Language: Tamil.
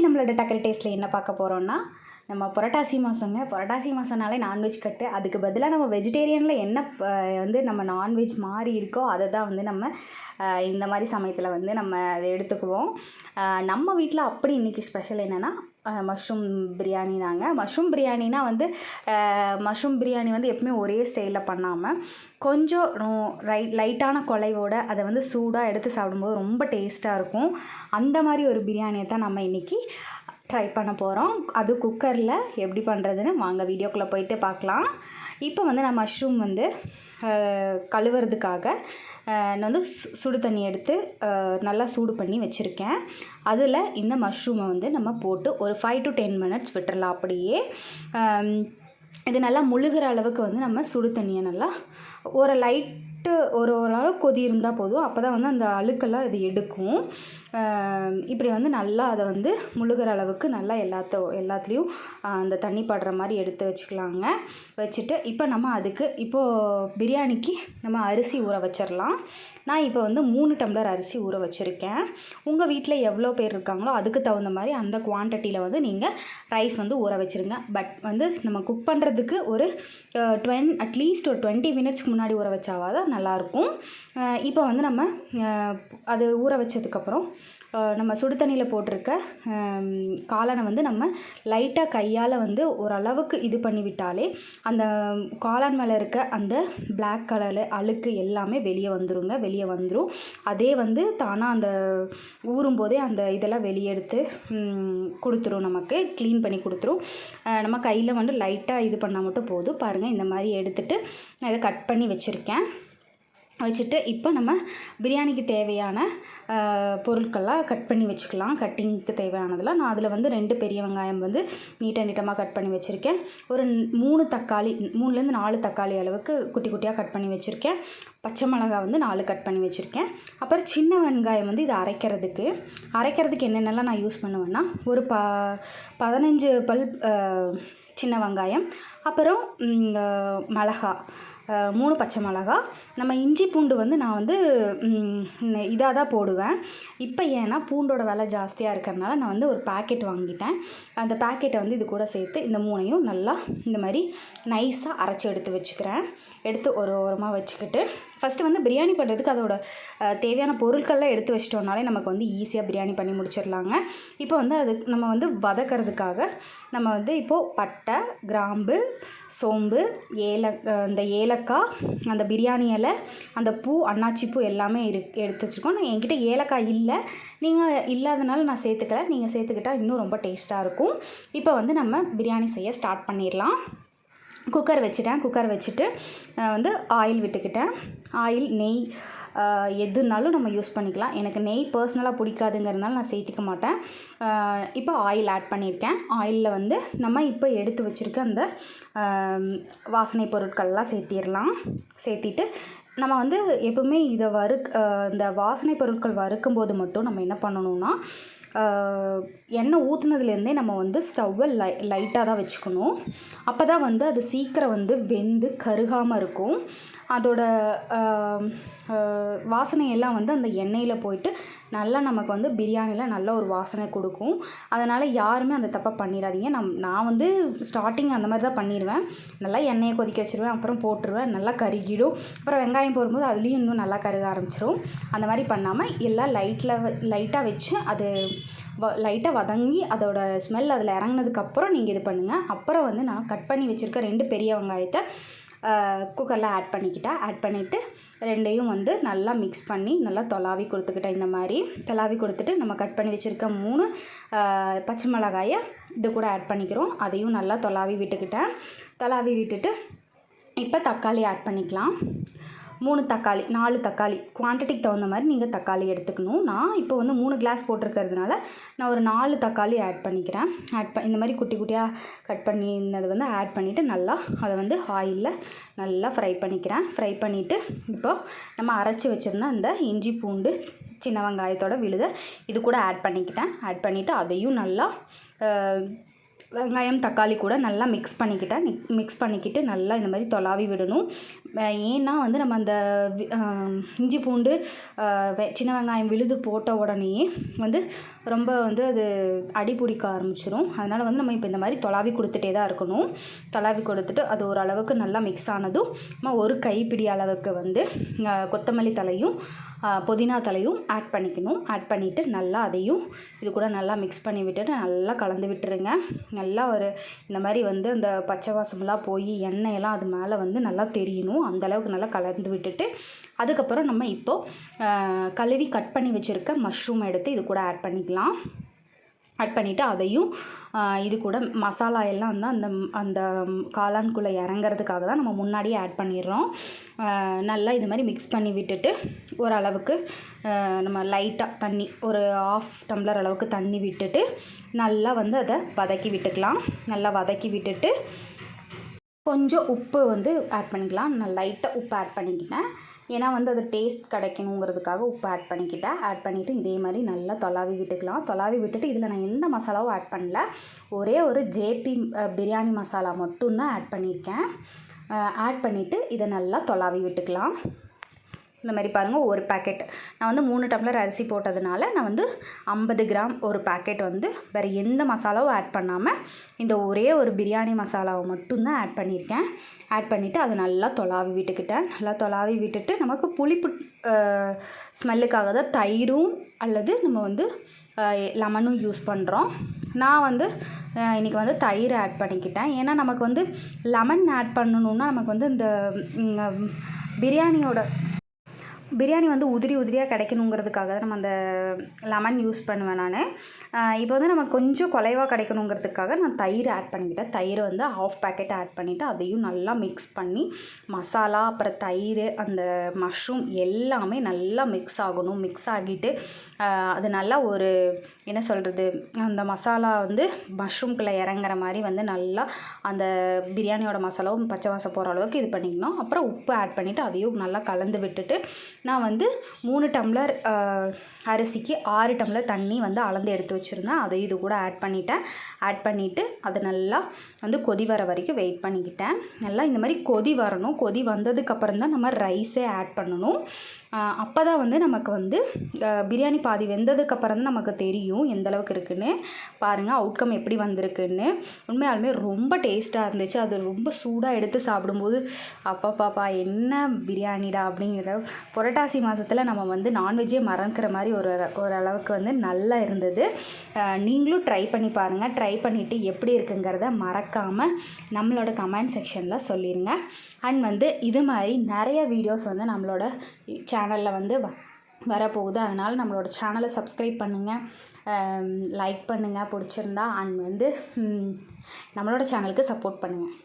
இன்றைக்கி நம்மளோட டக்கர் டேஸ்ட்டில் என்ன பார்க்க போகிறோம்னா நம்ம புரட்டாசி மாதங்க புரட்டாசி மாதம்னாலே நான்வெஜ் கட்டு. அதுக்கு பதிலாக நம்ம வெஜிடேரியனில் என்ன ப- வந்து நம்ம நான்வெஜ் மாறி இருக்கோ அதை தான் வந்து நம்ம இந்த மாதிரி சமயத்தில் வந்து நம்ம அதை எடுத்துக்குவோம். நம்ம வீட்டில் அப்படி இன்றைக்கி ஸ்பெஷல் என்னென்னா மஷ்ரூம் பிரியாணி தாங்க. மஷ்ரூம் பிரியாணினா வந்து மஷ்ரூம் பிரியாணி வந்து எப்பவுமே ஒரே ஸ்டைலில் பண்ணாமல் கொஞ்சம் ரொ- ரை லைட்டான குலையோடு அதை வந்து சூடாக எடுத்து சாப்பிடும்போது ரொம்ப டேஸ்ட்டாக இருக்கும். அந்த மாதிரி ஒரு பிரியாணியை தான் நம்ம இன்றைக்கி ட்ரை பண்ண போகிறோம் அது குக்கரில் எப்படி பண்ணுறதுன்னு வாங்க வீடியோக்குள்ளே போயிட்டு பார்க்கலாம். இப்போ வந்து நான் மஷ்ரூம் வந்து கழுவுறதுக்காக நான் வந்து சு- சுடு தண்ணி எடுத்து நல்லா சூடு பண்ணி வச்சுருக்கேன். அதில் இந்த மஷ்ரூமை வந்து நம்ம போட்டு ஒரு ஃபைவ் டு டென் மினிட்ஸ் விட்டுறலாம் அப்படியே. இது நல்லா முழுகிற அளவுக்கு வந்து நம்ம சுடு தண்ணியை நல்லா ஒரு லைட் லைட்டு ஒரு ஓரளவு கொதி இருந்தால் போதும். அப்போ தான் வந்து அந்த அழுக்கெல்லாம் இது எடுக்கும். இப்படி வந்து நல்லா அதை வந்து முழுகிற அளவுக்கு நல்லா எல்லாத்த எல்லாத்துலேயும் அந்த தண்ணி படுற மாதிரி எடுத்து வச்சுக்கலாங்க. வச்சுட்டு இப்போ நம்ம அதுக்கு இப்போது பிரியாணிக்கு நம்ம அரிசி ஊற வச்சிடலாம் நான் இப்போ வந்து மூணு டம்ளர் அரிசி ஊற வச்சுருக்கேன். உங்கள் வீட்டில் எவ்வளோ பேர் இருக்காங்களோ அதுக்கு தகுந்த மாதிரி அந்த குவான்டிட்டியில் வந்து நீங்கள் ரைஸ் வந்து ஊற வச்சுருங்க. பட் வந்து நம்ம குக் பண்ணுறதுக்கு ஒரு டுவென் அட்லீஸ்ட் ஒரு டுவெண்ட்டி மினிட்ஸ்க்கு முன்னாடி ஊற வச்சாவாதான் நல்லாயிருக்கும். இப்போ வந்து நம்ம அது ஊற வச்சதுக்கப்புறம் நம்ம சுடு தண்ணியில் போட்டிருக்க காளானை வந்து நம்ம லைட்டாக கையால் வந்து ஓரளவுக்கு இது பண்ணி விட்டாலே அந்த காளான் மேலே இருக்க அந்த பிளாக் கலரு அழுக்கு எல்லாமே வெளியே வந்துருங்க வெளியே வந்துடும் அதே வந்து தானாக அந்த ஊறும் போதே அந்த இதெல்லாம் வெளியே எடுத்து கொடுத்துரும் நமக்கு க்ளீன் பண்ணி கொடுத்துரும். நம்ம கையில் வந்து லைட்டாக இது பண்ணால் மட்டும் போதும். பாருங்கள் இந்த மாதிரி எடுத்துகிட்டு நான் இதை கட் பண்ணி வச்சுருக்கேன். வச்சுட்டு இப்போ நம்ம பிரியாணிக்கு தேவையான பொருட்கள்லாம் கட் பண்ணி வச்சுக்கலாம். கட்டிங்க்கு தேவையானதெல்லாம் நான் அதில் வந்து ரெண்டு பெரிய வெங்காயம் வந்து நீட்டாக நீட்டமாக கட் பண்ணி வச்சுருக்கேன். ஒரு மூணு தக்காளி மூணுலேருந்து நாலு தக்காளி அளவுக்கு குட்டி குட்டியாக கட் பண்ணி வச்சுருக்கேன். பச்சை மிளகாய் வந்து நாலு கட் பண்ணி வச்சுருக்கேன். அப்புறம் சின்ன வெங்காயம் வந்து இது அரைக்கிறதுக்கு. அரைக்கிறதுக்கு என்னென்னலாம் நான் யூஸ் பண்ணுவேன்னா ஒரு ப பதினஞ்சு பல் சின்ன வெங்காயம். அப்புறம் மிளகா. மூணு பச்சை மிளகா. நம்ம இஞ்சி பூண்டு வந்து நான் வந்து இதாக தான் போடுவேன். இப்போ ஏன்னா பூண்டோட விலை ஜாஸ்தியாக இருக்கிறதுனால நான் வந்து ஒரு பாக்கெட் வாங்கிட்டேன். அந்த பாக்கெட்டை வந்து இது கூட சேர்த்து இந்த மூணையும் நல்லா இந்த மாதிரி நைஸாக அரைச்சி எடுத்து வச்சுக்கிறேன். எடுத்து ஒரு ஓரமாக வச்சுக்கிட்டு ஃபஸ்ட்டு வந்து பிரியாணி பண்ணுறதுக்கு அதோட தேவையான பொருட்கள்லாம் எடுத்து வச்சிட்டோம்னாலே நமக்கு வந்து ஈஸியாக பிரியாணி பண்ணி முடிச்சிடலாங்க. இப்போ வந்து அது நம்ம வந்து வதக்கிறதுக்காக நம்ம வந்து இப்போது பட்டை கிராம்பு சோம்பு ஏல அந்த இந்த ஏலக்காய் அந்த பிரியாணி இலை அந்த பூ அன்னாச்சி பூ எல்லாமே இரு எடுத்து வச்சுருக்கோம். நான் என்கிட்ட ஏலக்காய் இல்லை. நீங்கள் இல்லாதனால நான் சேர்த்துக்கல. நீங்கள் சேர்த்துக்கிட்டா இன்னும் ரொம்ப டேஸ்ட்டாக இருக்கும். இப்போ வந்து நம்ம பிரியாணி செய்ய ஸ்டார்ட் பண்ணிடலாம். குக்கர் வச்சுட்டேன். குக்கர் வச்சுட்டு வந்து ஆயில் விட்டுக்கிட்டேன். ஆயில் நெய் எதுனாலும் நம்ம யூஸ் பண்ணிக்கலாம். எனக்கு நெய் பர்சனலாக பிடிக்காதுங்கிறதுனால நான் சேர்த்திக்க மாட்டேன். இப்போ ஆயில் ஆட் பண்ணியிருக்கேன். ஆயிலில் வந்து நம்ம இப்போ எடுத்து வச்சுருக்க அந்த வாசனை பொருட்கள்லாம் சேர்த்திடலாம். சேர்த்திட்டு நம்ம வந்து எப்பவுமே இதை வறுக் இந்த வாசனை பொருட்கள் வறுக்கும் போது மட்டும் நம்ம என்ன பண்ணணும்னா எண்ணெய் ஊற்றுனதுலேருந்தே நம்ம வந்து ஸ்டவ்வை லை லைட்டாக தான் வச்சுக்கணும். அப்போ தான் வந்து அது சீக்கிரம் வந்து வெந்து கருகாமல் இருக்கும். அதோட வாசனை எல்லாம் வாசனையெல்லாம் வந்து அந்த எண்ணெயில் போயிட்டு நல்லா நமக்கு வந்து பிரியாணியில் நல்ல ஒரு வாசனை கொடுக்கும். அதனால் யாருமே அந்த தப்பை பண்ணிடாதீங்க நம் நான் வந்து ஸ்டார்டிங் அந்த மாதிரி தான் பண்ணிடுவேன் நல்லா எண்ணெயை கொதிக்க வச்சுருவேன் அப்புறம் போட்டுருவேன். நல்லா கருகிடும். அப்புறம் வெங்காயம் போடும்போது அதுலேயும் இன்னும் நல்லா கருக ஆரம்பிச்சிடும் அந்த மாதிரி பண்ணாமல் எல்லாம் லைட்டில் லைட்டாக வச்சு அது வ லைட்டாக வதங்கி அதோட ஸ்மெல் அதில் இறங்குனதுக்கப்புறம் நீங்கள் இது பண்ணுங்கள் அப்புறம் வந்து நான் கட் பண்ணி வச்சுருக்க ரெண்டு பெரிய வெங்காயத்தை குக்கரில் ஆட் பண்ணிக்கிட்டேன் ஆட் பண்ணிவிட்டு ரெண்டையும் வந்து நல்லா மிக்ஸ் பண்ணி நல்லா தொலாவி கொடுத்துக்கிட்டேன் இந்த மாதிரி. தொலாவி கொடுத்துட்டு நம்ம கட் பண்ணி வச்சுருக்க மூணு பச்சை மிளகாயை இது கூட ஆட் பண்ணிக்கிறோம். அதையும் நல்லா தொலாவி விட்டுக்கிட்டேன். தொலாவி விட்டுட்டு இப்போ தக்காளி ஆட் பண்ணிக்கலாம். மூணு தக்காளி நாலு தக்காளி. குவான்டிட்டிக்கு தகுந்த மாதிரி நீங்கள் தக்காளி எடுத்துக்கணும். நான் இப்போ வந்து மூணு கிளாஸ் போட்டிருக்கிறதுனால நான் ஒரு நாலு தக்காளி ஆட் பண்ணிக்கிறேன். ஆட் ப இந்த மாதிரி குட்டி குட்டியாக கட் பண்ணினது வந்து ஆட் பண்ணிவிட்டு நல்லா அதை வந்து ஆயிலில் நல்லா ஃப்ரை பண்ணிக்கிறேன். ஃப்ரை பண்ணிவிட்டு இப்போ நம்ம அரைச்சி வச்சுருந்த அந்த இஞ்சி பூண்டு சின்ன வெங்காயத்தோட விழுத இது கூட ஆட் பண்ணிக்கிட்டேன். ஆட் பண்ணிவிட்டு அதையும் நல்லா வெங்காயம் தக்காளி கூட நல்லா மிக்ஸ் பண்ணிக்கிட்டேன் மிக்ஸ் பண்ணிக்கிட்டு நல்லா இந்த மாதிரி தொலாவி விடணும். ஏன்னா வந்து நம்ம அந்த இஞ்சி பூண்டு சின்ன வெங்காயம் விழுது போட்ட உடனேயே வந்து ரொம்ப வந்து அது அடி பிடிக்க ஆரம்பிச்சிடும் அதனால் வந்து நம்ம இப்போ இந்த மாதிரி தொலாவி கொடுத்துட்டே தான் இருக்கணும். தொலாவி கொடுத்துட்டு அது ஓரளவுக்கு நல்லா மிக்ஸ் ஆனதும் நம்ம ஒரு கைப்பிடி அளவுக்கு வந்து கொத்தமல்லி தலையும் புதினா தலையும் ஆட் பண்ணிக்கணும். ஆட் பண்ணிவிட்டு நல்லா அதையும் இது கூட நல்லா மிக்ஸ் பண்ணி விட்டுட்டு நல்லா கலந்து விட்டுருங்க. நல்லா ஒரு இந்த மாதிரி வந்து அந்த பச்சை வாசமெல்லாம் போய் எண்ணெயெல்லாம் அது மேலே வந்து நல்லா தெரியணும். அந்தளவுக்கு நல்லா கலந்து விட்டுட்டு அதுக்கப்புறம் நம்ம இப்போது கழுவி கட் பண்ணி வச்சுருக்க மஷ்ரூம் எடுத்து இது கூட ஆட் பண்ணிக்கலாம். ஆட் பண்ணிவிட்டு அதையும் இது கூட மசாலா எல்லாம் வந்து அந்த அந்த காளான்குள்ளே இறங்குறதுக்காக தான் நம்ம முன்னாடியே ஆட் பண்ணிடுறோம். நல்லா இது மாதிரி மிக்ஸ் பண்ணி விட்டுட்டு ஓரளவுக்கு நம்ம லைட்டாக தண்ணி ஒரு ஆஃப் டம்ளர் அளவுக்கு தண்ணி விட்டுட்டு நல்லா வந்து அதை வதக்கி விட்டுக்கலாம். நல்லா வதக்கி விட்டுட்டு கொஞ்சம் உப்பு வந்து ஆட் பண்ணிக்கலாம். நான் லைட்டாக உப்பு ஆட் பண்ணிக்கிட்டேன். ஏன்னா வந்து அது டேஸ்ட் கிடைக்கணுங்கிறதுக்காக உப்பு ஆட் பண்ணிக்கிட்டேன். ஆட் பண்ணிவிட்டு இதே மாதிரி நல்லா தொலாவி விட்டுக்கலாம். தொலாவி விட்டுட்டு இதில் நான் எந்த மசாலாவும் ஆட் பண்ணல. ஒரே ஒரு ஜேபி பிரியாணி மசாலா மட்டும்தான் ஆட் பண்ணியிருக்கேன். ஆட் பண்ணிவிட்டு இதை நல்லா தொலாவி விட்டுக்கலாம். இந்த மாதிரி பாருங்கள் ஒரு பேக்கெட் நான் வந்து மூணு டம்ளர் அரிசி போட்டதுனால நான் வந்து ஐம்பது கிராம் ஒரு பேக்கெட் வந்து வேறு எந்த மசாலாவும் ஆட் பண்ணாமல் இந்த ஒரே ஒரு பிரியாணி மசாலாவை மட்டும்தான் ஆட் பண்ணியிருக்கேன். ஆட் பண்ணிவிட்டு அதை நல்லா தொலாவி விட்டுக்கிட்டேன். நல்லா தொலாவி விட்டுட்டு நமக்கு புளிப்பு ஸ்மெல்லுக்காக தான் தயிரும் அல்லது நம்ம வந்து லெமனும் யூஸ் பண்ணுறோம் நான் வந்து இன்றைக்கி வந்து தயிர் ஆட் பண்ணிக்கிட்டேன். ஏன்னா நமக்கு வந்து லெமன் ஆட் பண்ணணுன்னா நமக்கு வந்து இந்த பிரியாணியோட பிரியாணி வந்து உதிரி உதிரியாக கிடைக்கணுங்கிறதுக்காக தான் நம்ம அந்த லெமன் யூஸ் பண்ணுவேன் நான். இப்போ வந்து நம்ம கொஞ்சம் குலைவாக கிடைக்கணுங்கிறதுக்காக நான் தயிர் ஆட் பண்ணிக்கிட்டேன். தயிர் வந்து ஹாஃப் பேக்கெட் ஆட் பண்ணிவிட்டு அதையும் நல்லா மிக்ஸ் பண்ணி மசாலா அப்புறம் தயிர் அந்த மஷ்ரூம் எல்லாமே நல்லா மிக்ஸ் ஆகணும். மிக்ஸ் ஆகிட்டு அது நல்லா ஒரு என்ன சொல்கிறது அந்த மசாலா வந்து மஷ்ரூம்குள்ளே இறங்குற மாதிரி வந்து நல்லா அந்த பிரியாணியோட மசாலாவும் பச்சை வாசம் போகிற அளவுக்கு இது பண்ணிக்கணும். அப்புறம் உப்பு ஆட் பண்ணிவிட்டு அதையும் நல்லா கலந்து விட்டுட்டு நான் வந்து மூணு டம்ளர் அரிசிக்கு ஆறு டம்ளர் தண்ணி வந்து அளந்து எடுத்து வச்சுருந்தேன். அதை இது கூட ஆட் பண்ணிட்டேன். ஆட் பண்ணிவிட்டு அதை நல்லா வந்து கொதி வர வரைக்கும் வெயிட் பண்ணிக்கிட்டேன். நல்லா இந்த மாதிரி கொதி வரணும். கொதி வந்ததுக்கப்புறம் தான் நம்ம ரைஸே ஆட் பண்ணணும். அப்போ தான் வந்து நமக்கு வந்து பிரியாணி பாதி வெந்ததுக்கப்புறம் தான் நமக்கு தெரியும் எந்த அளவுக்கு இருக்குன்னு. பாருங்கள் அவுட்கம் எப்படி வந்திருக்குன்னு. உண்மையாலுமே ரொம்ப டேஸ்ட்டாக இருந்துச்சு. அது ரொம்ப சூடாக எடுத்து சாப்பிடும்போது அப்பா பாப்பா என்ன பிரியாணிடா அப்படிங்கிற புரட்டாசி மாதத்தில் நம்ம வந்து நான்வெஜ்ஜே மறக்கிற மாதிரி ஒரு ஓரளவுக்கு வந்து நல்லா இருந்தது. நீங்களும் ட்ரை பண்ணி பாருங்கள் ட்ரை பண்ணிவிட்டு எப்படி இருக்குங்கிறத மறக்காமல் நம்மளோட கமெண்ட் செக்ஷனில் சொல்லிடுங்க அண்ட் வந்து இது மாதிரி நிறைய வீடியோஸ் வந்து நம்மளோட சேனலில் வந்து வ வரப்போகுது. அதனால் நம்மளோட சேனலை சப்ஸ்கிரைப் பண்ணுங்கள் லைக் பண்ணுங்கள் பிடிச்சிருந்தா அண்ட் வந்து நம்மளோட சேனலுக்கு சப்போர்ட் பண்ணுங்கள்